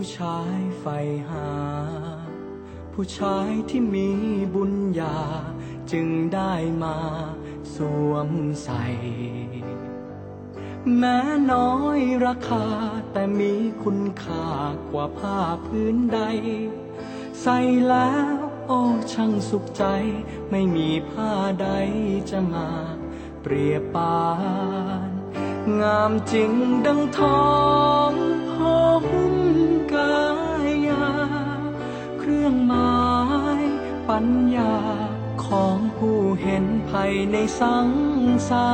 ผู้ชายใฝ่หา ผู้ชายที่มีบุญญาจึงได้มาสวมใส่ แม้น้อยราคาแต่มีคุณค่ากว่าผ้าพื้นใด ใส่แล้วโอ้ช่างสุขใจ ไม่มีผ้าใดจะมาเปรียบปาน งามจริงดังทองห่ม รื่องหมายปัญญาของผู้เห็นภัยในสังสา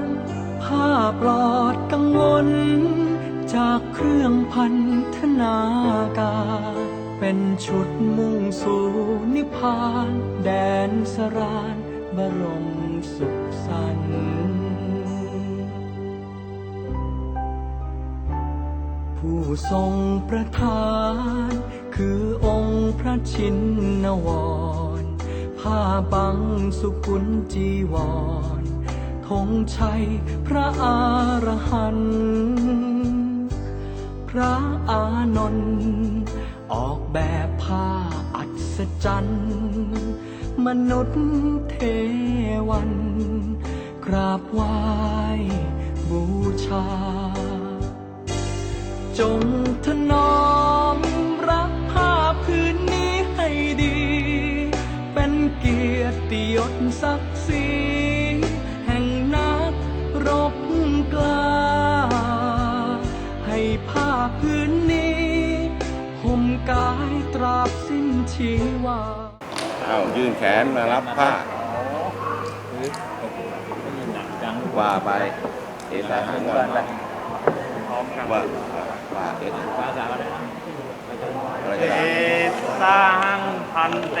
รผ้าปลอดกังวล จากเครื่องพันธนาการเป็นชุดมุ่งสู่นิพพาน แดนสรานบรมสุขสันต์ผู้ทรงประทาน คือองค์พระชินนวร ผ้าบังสุกุลจีวรธงชัยพระอรหันต์พระอานนท์ออกแบบผ้าอัศจรรย์มนุษย์เทวันกราบไหว้บูชา จงถนอ ติยศศักดิ์ศรีแห่งนักรบกล้า ให้ผ้าพื้นนี้ห่มกายตราบสิ้นชีวาเอายื่นแขนมารับผ้าว่าไปเอสาหังว่าว่าว่าเอสอะไรเอกันสาหังพันเต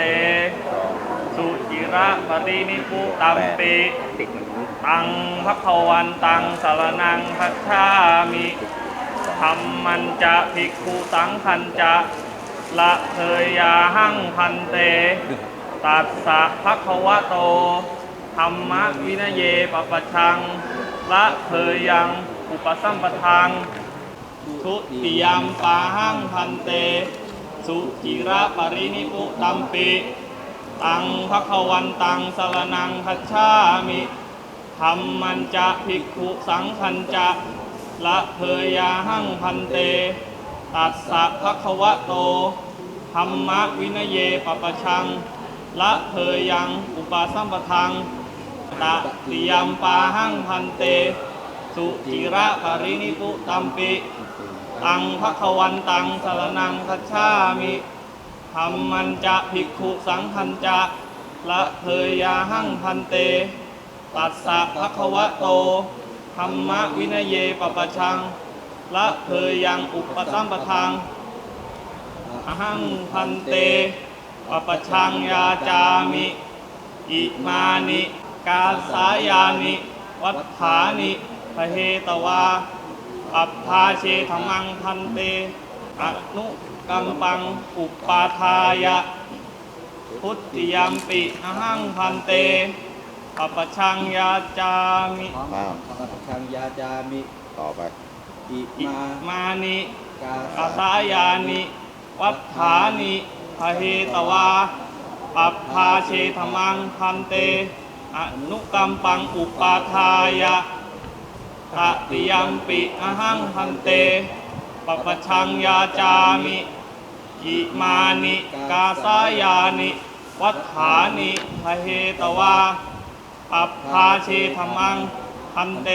สุจิระปรินิพุตัมปิตังพักวันตังสารนังพัชชามิธรรมันจะภิกขุสังคันจะละเทยยาหังพันเต ตัสสะภะคะวะโตธรรมวินยเยปปะชัง ละเทยยังอุปสัมปทังทุติยมปาหังพันเต สุจิระปรินิพุตัมปิ ตังภควันตังสรนังคัจฉามิธรรมันจะภิกขุสังคันจะละเพยาหังพันเต ตัสสะภคะวะโตธรรมะวินยเยปปะชัง ละเพยังอุปสัมปทังตติยมปาหังพันเต สุจิระปรินิพุตัมปิ ตังภควันตังสรนังคัจฉามิ ธรรมันจะภิกขุสังคันจะละเพยาหั่งพันเต ตัสสะภคะวะโตธรรมวินยเยปปะชัง ละเพยังอุปสัมปทังอหังพันเตปปะชังยาจามิ อิมานิ กาสายานิ วัฏฐานิพเหตวาอัปพาเชธรรมังพันเต อนุกัมปังอุปปาทายะ พุทธิยัมปิอหังพันเตปปชังยาจามิอ้าวสัพพังยาจามิ ต่อไป อิอิมามานิกาอาสายานิ วัฏฐานิพเหตวาปัปพาเชธรรมังพันเต อนุกัมปังอุปาทายะตติยัมปิอหังพันเต ปปชังยาจามิอิมานิกาสายานิวัฏฐานิพเหตวาปัปพาเชธรรมังพันเต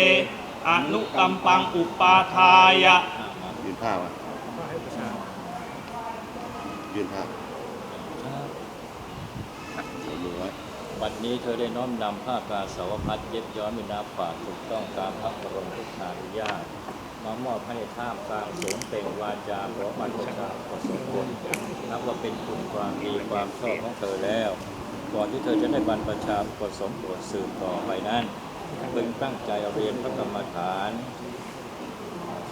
อนุกัมปังอุปาทายะยื่นผ้ามายื่นผ้าเอามือไว้วันนี้เธอได้น้อมนำผ้ากาสาวพัดเย็บย้อมมินาฝากถูกต้องตามพระบรมราชานุญาต มามอบให้ท่ามกลางสงฆ์เป่งวาจาขอบัญชาประสมผลนับว่าเป็นคุณความดีความชอบของเธอแล้ว ก่อนที่เธอจะได้บรรพชาผสมบทสืบต่อไปนั้นพึงตั้งใจเรียนพระกรรมฐาน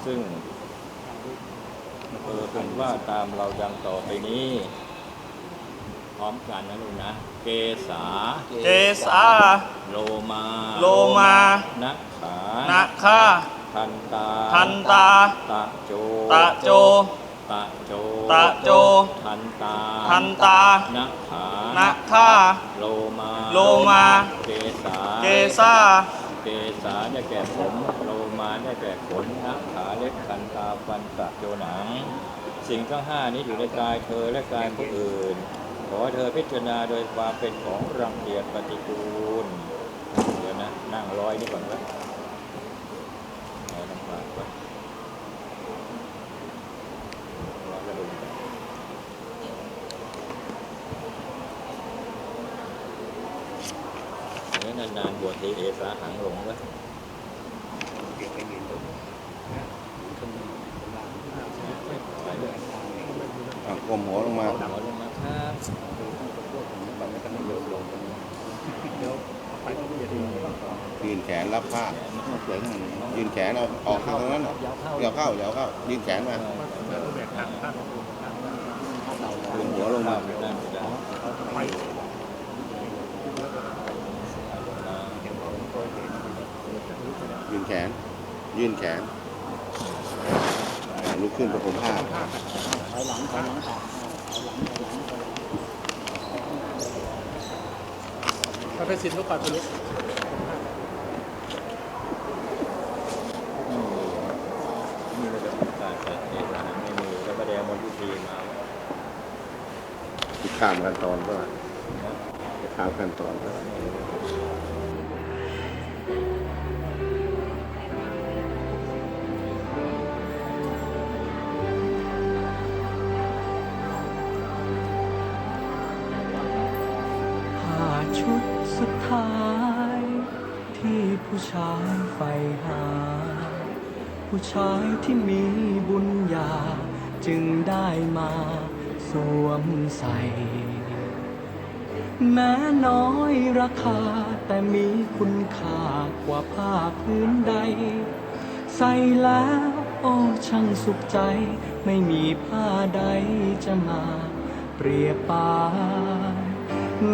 ซึ่งเออเป็นว่าตามเราดังต่อไปนี้ พร้อมกันนะลูกนะ เกษาเจสาโลมา โลมานักขานาคา ทันตาทันตา ตะโจตะโจปตะโจตะโจ ทันตาทันตานะขานะข้าโลมาโลมา เกสาเกซาเกสาได้แก่ผมโลมาได้แก่ขนนะขาเล็บคันตาฟันตะโจหนัง สิ่งทั้งห้านี้อยู่ในกายเธอและกายผู้อื่น ขอเธอพิจารณาโดยความเป็นของรังเกียจปฏิกูล เดี๋ยวนะ นั่งร้อยนี่ก่อนไว้เอาน้ำปลาไว้ร้อยกระดุมไป เดี๋ยวนานบวชทีเอสาหังหลงไว้ก้มหัวลงมาหัวลงมาครับยืนแขนรับผ้ายืนแขนเอาออกข้างนั้นน่ะยวเข้าเดี๋ยวเข้ายืนแขนมาดึงหัวลงมา นั่งได้ ยื นแขน ยืนแขนลุกขึ้นประผมผ้าพระประสิทธิ์ลูกปัดตัวนี้มีระดับการจัดเอกสารไม่มีแล้วก็แดงมอยุทีมาข้ามขั้นตอนก็ข้ามขั้นตอนก็ ผู้ชายใฝ่หา ผู้ชายที่มีบุญญา จึงได้มาสวมใส่ แม้น้อยราคาแต่มีคุณค่ากว่าผ้าพื้นใด ใส่แล้วโอ้ช่างสุขใจ ไม่มีผ้าใดจะมาเปรียบปาน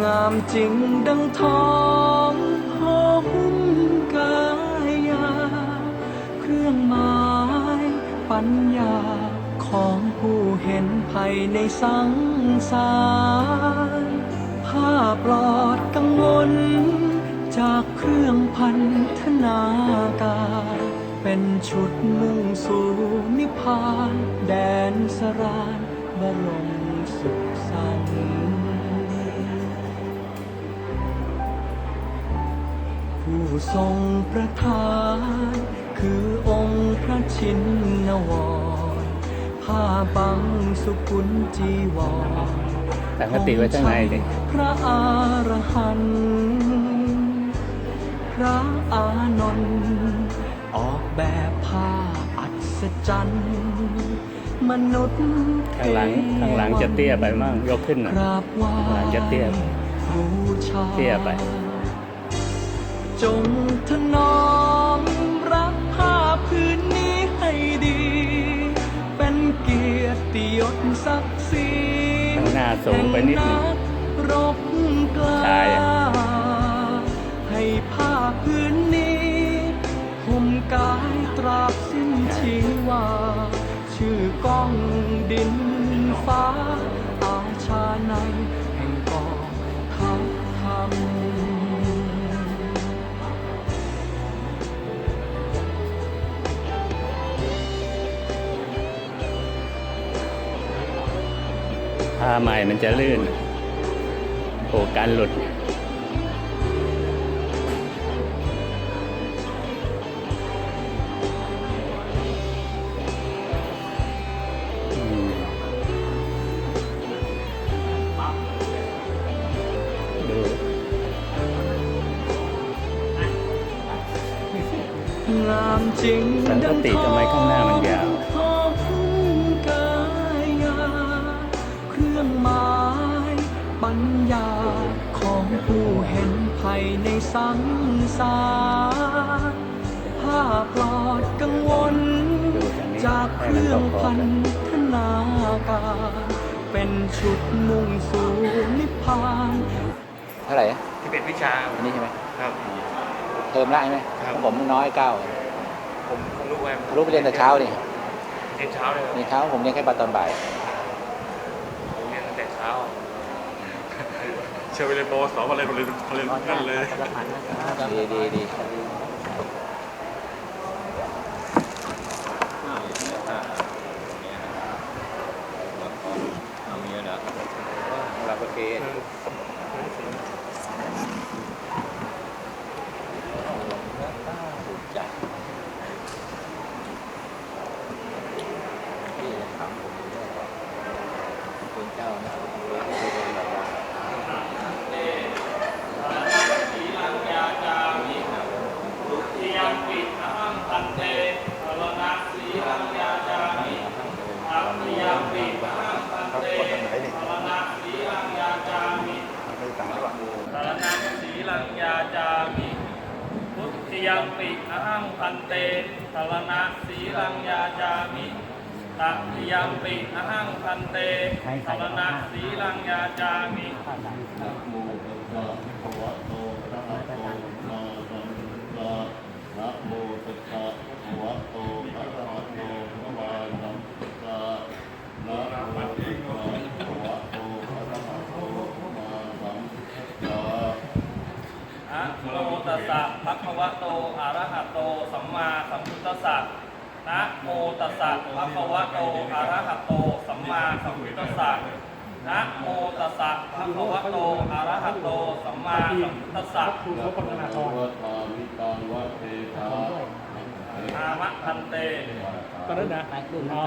งามจริงดังทอง รื่องหมายปัญญาของผู้เห็นภัยในสังสารผ้าปลอดกังวล จากเครื่องพันธนาการ เป็นชุดมุ่งสู่นิพพาน แดนสรานบรมสุขสันต์ผู้ทรงประทาน คือองค์พระชินนวรผ้าบังสุกุลจีวรตั้งคติไว้ข้างในดิพระอรหันต์พระอานนท์ออกแบบผ้าอัศจรรย์มนุษย์ข้างหลังข้างหลังจะเตี้ยไปมั่งยกขึ้นหน่อยกราบไหว้ข้างหลังจะเตี้ยบูชาเตี้ยไป จงถนอ ติยศศักดิ์ศรีข้างหน้าสูงไปนิดหนึ่งแห่กรบกล้าชายอะให้ผ้าพื้นนี้ห่มกายตราบสิ้นชีวา ชื่อก้องดินฟ้าอาชาใน ผ้าใหม่มันจะลื่นโอ้การหลุดอืมดูงามจริงสังกติทำไมข้างหน้า สังสารผ้าปลอดกังวล จากเครื่องพันธนาการ เป็นชุดมุ่งสู่นิพพานเท่าไหร่ที่เป็นวิชาอันนี้ใช่ไหมครับ เทอมละใช่ไหมครับ ของผมน้อยเก้าผมรู้ว่ารู้ไปเรียนแต่เช้านี่ผเรียนเช้าเลยครับในเช้าผมเรียนแค่ตอนบ่ายผมเรียนตั้งแต่เช้า เชื่อไปเลยโปสอบอะไรผมเรียนเรียนั่นเลยดีดีดีเราโอเคจัดที่ถามผมเรื่องคุณเจ้านะเรื่องที่เป็นแบบว่า สีลังยาจามิทุติยมปิดอหังพันเตสรณะสีลังยาจามิอัตติยมปิดอหังพันเตสรณะสีลังยาจามิสรณะสีลังยาจามิทุติยมปิอหังพันเตสรณะสีลังยาจามิตัติ ยมปิอหังพันเตสรณะสีลังยาจามินะโมตัสสะภะคะวะโตอะระหะโตสัมมาสัมพุทธัสสะนะโมตัสสะภะคะวะโตอะระหะโตสัมมาสัมพุทธัสสะนะโมตัสสะภะคะวะโตอะระหะโตสัมมาสัมพุทธัสสะนะโมตัสสะภะคะวะโต อะระหะโต สัมมาสัมพุทธัสสะนะโมตั สสะภะคะวะโตอะระหะโต สัมมาสัมพุทธัสสะนะโมตัสสะภะคะวะโตอะระหะโต สัมมาสัมพุทธัสสะครูเขาปนาทรวัฏามิตังวัเทธาอามะพันเต ตอนนั้นนะอ๋อ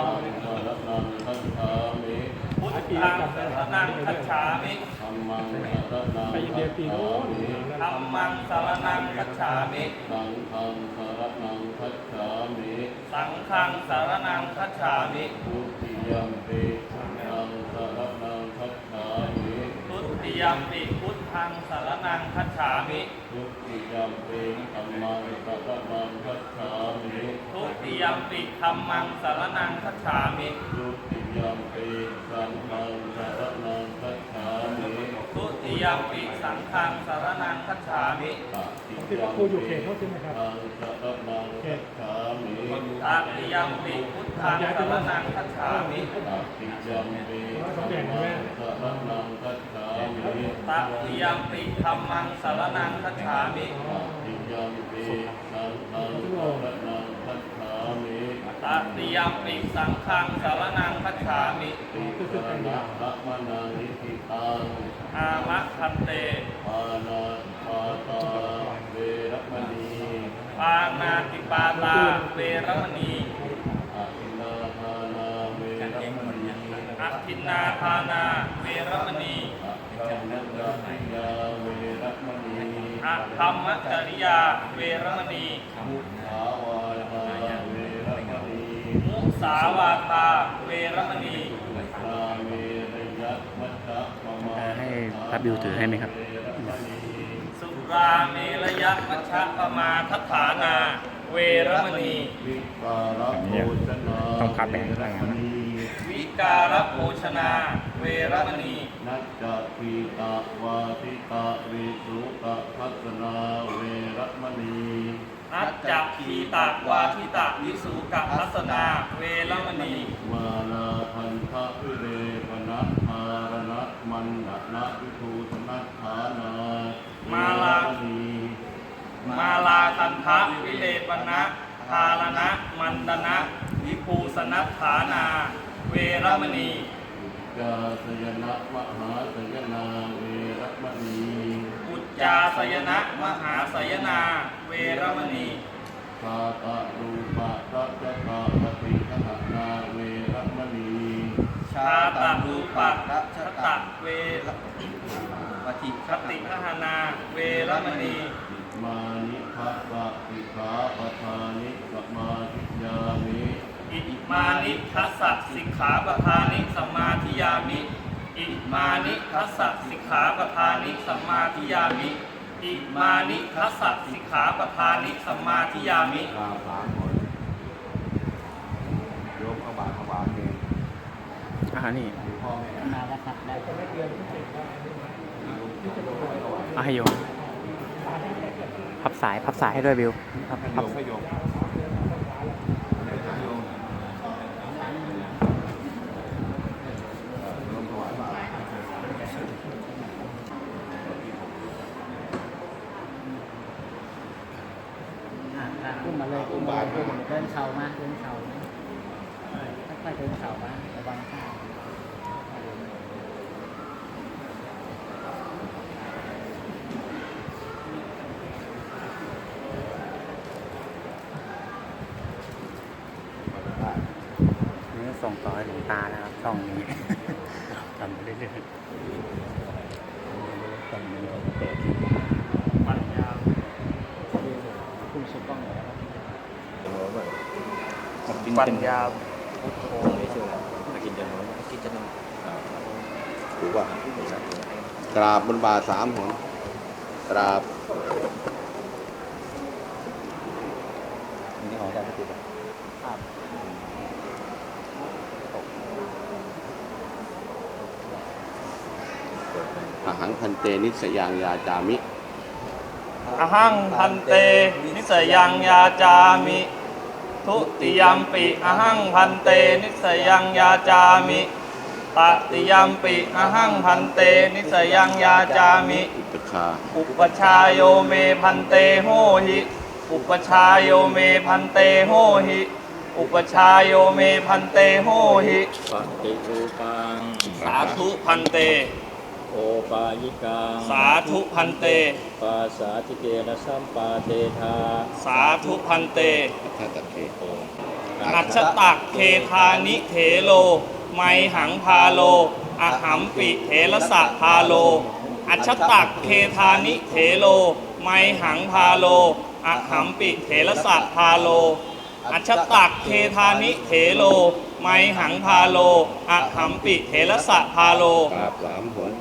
รัตนังคัจฉามิพุทธังสรนังคัจฉามิธรรมังสรนังคัจฉามิธัมมังสรนังคัจฉามิสังฆังสรนังคัจฉามิสังฆังสรนังคัจฉามิทุติยัมปิสังสรนังคัจฉามิ ทุติ ยมปิพุทธังสรนังคัจฉามิทุติยัมปิธัมมังสรนังคัจฉามิ ทุติยมปิธัมมังสรนังคัจฉามิทุติยัมปิสังฆังสรนังคัจฉามิ ทุติยมปิสังฆังสารนังคัจฉามิที่ว่าครูอยู่เขตเขาใช่ไหมครับทางสรนังคัจฉามิตาติยมปิพุทธังสารนังคัจฉามิตัติยัมปิธัมมังสรนังคัจฉามิ ตาติยมปิธรรมังสารนังคัจฉามิตัติยัมปิสังฆังสรนังคัจฉามิตาติยมปิสังฆังสารนังคัจฉามิติสรณะพระมนานิธิตังอามะพันเตปานาปาตาเวรมณีปานาติปาตาเวรมณีอาทินนาทานาเวรมณี อทินนาทานาเวรมณีธรรมจริยาเวรมณีอะธรรมจริยาเวรมณีมุขาวาทาเวรมณีมุสาวาทาเวรมณีราเมรยะมัจจะปมาให้รับบิวถือให้ไหมครับเวรมณีสุราเมรยะมัชฌะปมาทัฏฐานา เวรมณีวิการะโภชนาต้องพับแบ่งเวรมณีวิการโภชนา เวรมณี นัจจคีตาวาทิตาวิสุตทัสนาเวรมณีนัจจคีตาวาทิตาวิสุกทัสนาเวรมณีมาลาพันธะวิเรปนะธารณะมันดนะวิทูสนัฐานามาลาเวรมณีมาลาคันทะวิเลปนะทารณะมันดนะวิภูสนัฏฐานา เวรมณี กาสยนะมหาสยนาเวรมณีอุจจาสยนะมหาสยนาเวรมณีคาตารูปะรัตตาปฏิฆหนาเวรมณีชาตารูปะรัชตะเวรปฏิคติคหนาเวรมณีมานิภัสสะสิกขาปทานิสมาธิยามิ อิมานิทัสสะสิกขาปทานิสมมาธิยามิอิมานิทัสสะสิกขาปทานิสมมาธิยามิอิมานิทัสสะสิกขาปทานิสมมาธิยามิกาสามคนโยมเอาบาทเอาบาทเองอ่านี่พ่อแม่เอาให้โยมพับสายพับสายให้ด้วยบิวพับโยพับมก็โยมโยม เขามาเดินเขามาค่อยๆเดินเขามาระวังข้าง นี่ก็ ส่งต่อให้หลวงตานะครับช่องนี้ทำไปเรื่อยๆช่องนี้เปิดปัญญาคุณสุกล้องหน่อยนะครับปัญญาถูกป่ะกราบบนบาทสามหนกราบ นี่ของอาจารย์ติด อา หังพันเตนิสยางยาจามิ อหังพันเตนิสยังยาจามิ ทุติยมปิอหังพันเตนิสยังยาจามิตติยมปิอหังพันเตนิสยังยาจามิ อุปชาอุปชาโยเมพันเตโหหิ อุปชาโยเมพันเตโหหิ อุปชาโยเมพันเตโหหิ ปฏิรูปัง สาธุพันเต โอปายิกังสาธุพันเต ปาสาธิเกนะสัมปาเทธาสาธุพันเตทัตตะเคโออัจฉตักเคธานิเถโล ไมหังพาโลอหัมปิเถระสะพาโล อัจฉตักเคธานิเถโล ไมหังพาโลอหัมปิเถระสะพาโล อัจฉตักเคธานิเถโล ไมหังพาโลอหัมปิเถระสะพาโลกราบสามหน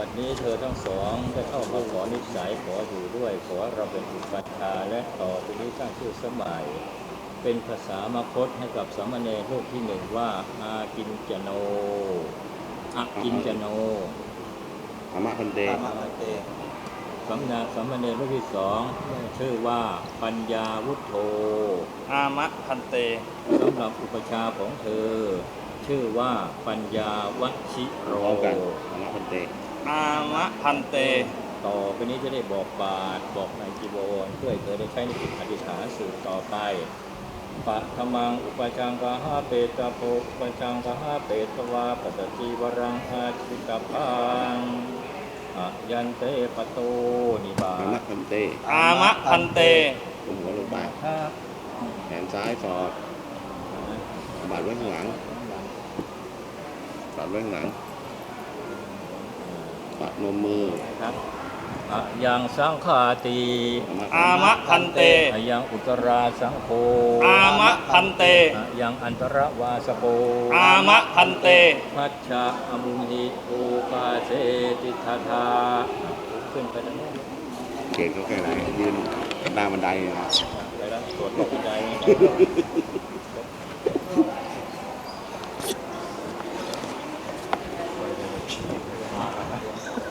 บัดนี้เธอทั้งสองได้เข้ามาขอนิสัยขออยู่ด้วย ขอเราเป็นอุปัชฌาย์และต่อไปนี้ตั้งชื่อสมัย เป็นภาษามคตให้กับสามเณรรูปที่หนึ่งว่าอากินจโนอากินจโนอามะพันเตสำนักสามเณรรูปที่สองชื่อว่าปัญญาวุฒโธอามะพันเตสำหรับอุปชฌาย์ของเธอ ชื่อว่าปัญญาวชิโรพร้อมกันอามะพันเต อามะพันเต ต่อไปนี้จะได้บอกบาทบอกในจีวรเพื่อให้เธอได้ใช้ในจิตอธิษฐานสืบต่อไปปะธมังอุปจังกหาเปตะโพอุปจังกหาเปตวาปัตติวรังอาชิกพังอะยันเตปโตนิบาอามะตพันเตอามะพันเตลงหัวลงไปครับแขนซ้ายสอดบาดไว้ข้างหลังบาดไว้ข้างหลัง ปะนมมือครับอะยังสังขาติอามะพันเตอะยังอุตราสังโฆอามะพันเตอะยังอันตรวาสโกอามะพันเตมัชชะอมุนิอุปาเสติทาทาขึ้นไปทางโน้นเก่งเขาแค่ไหนยืนหน้าบันไดนะไปแล้วตรวจตกใจ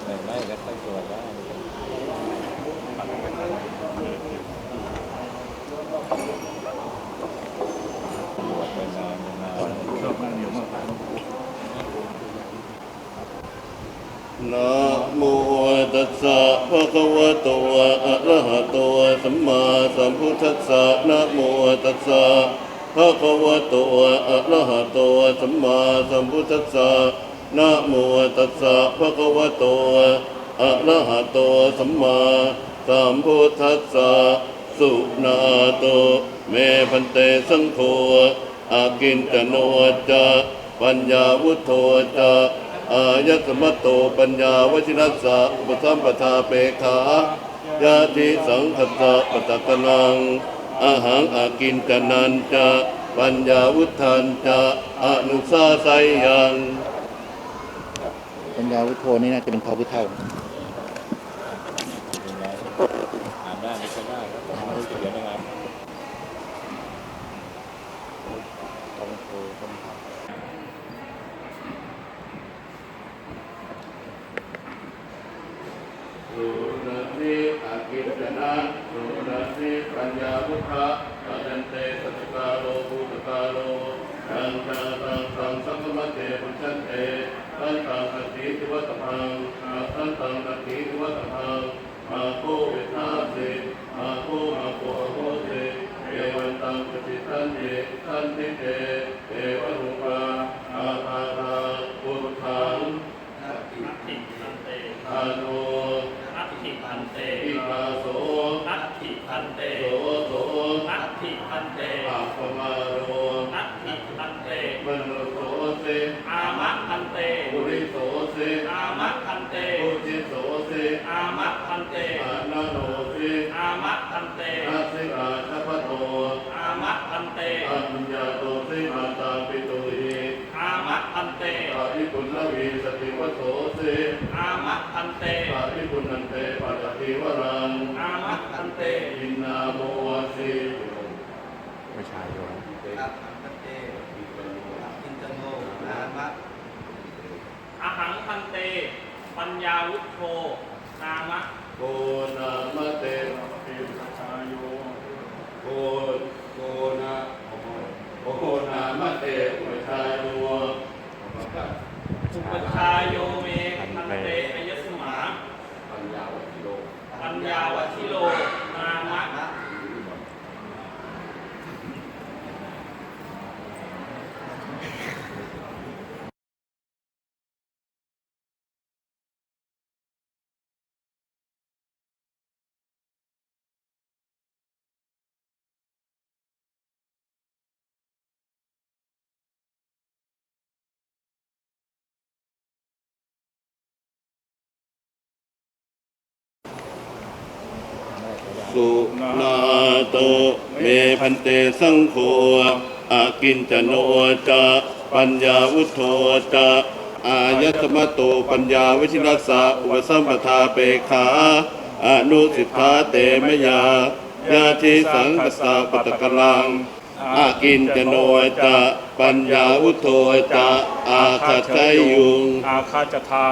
ไม่ไม่ก็ค่อยตรวจได้ตรวจไปนานนาน นะโมตัสสะภะคะวะโตอะระหะโต สัมมาสัมพุทธัสสะนะโมตัสสะภะคะวะโตอะระหะโตสัมมาสัมพุทธัสสะนะโมตัสสะภะคะวะโตอะระหะโตสัมมาสัมพุทธัสสะสุนาโตเมพันเตสังโฆอากินจโนจะปัญญาวุฒโธจะอายัสมัตโตปัญญาวชินัสสะอุปสัมปทาเปขา ยาทิสังคัสสะปะตะกนังอาหังอากินจะนันจะปัญญาวุทานจะอนุสาไสยังปัญญาวุฒโธนี่น่าจะเป็นพอพุทธเจ้า ยังไงอ่านได้ไม่ใช่ได้ครับผมไม่รู้จะเขียนยังไง สุรนิอากินจะนันสุรนิปัญญาวุฒะปัจเตสัจกาโลภูตกาโลตังชาตังตังสังฆมเตปุชันเตอ อันตังอัตถิทิวัตพังอันตังอัตถิทิวัตพังมาโควินาสิมาโคมาโคโหสิเอวันตังปฏิทันติทันติเตเอวรุปาอาภาราปุถทัง นัตถิพันเต อาโนนัตถิพันเตอิกาโสนัตถิพันเตโสโสนัตถิพันเตอาปมาโร นัตถิพันเต มโนโสเส อามะพันเต ปุริโสเส อามะพันเต ปุจิโสเส อามะพันเต อานาโนเส อามะพันเต อาสิกาทัพโต อามะพันเต อัญญาโตเสมาตาปิตุหิ อามะพันเต อาภิปุณณวีสติวโสเส อามะพั นเตอาภิปุณณันเตปัจจติวรังอามะพันเตอินนาโมวสีวิชาโยมอหังพันเต ปัญญาวุฒโธนามะโกนามะเตปิชาโยโกโกนาโกนามะเตปิชาโยสุปชายโยเมพันเตอายสมาปั ญญาวัชิโร ปัญญาวัชิโร นามะ สุนาโตเมพันเตสังโฆอากินจโนจะปัญญาวุโธจะอายตมโตปัญญาวิชิรัสสะอุปสัมปทาเปขาอนุสิทธาเตมยายาทิสังกสสะปตกลังอากินจโนจะปัญญาวุโธจะอาคัตไทยุงอาคาจทา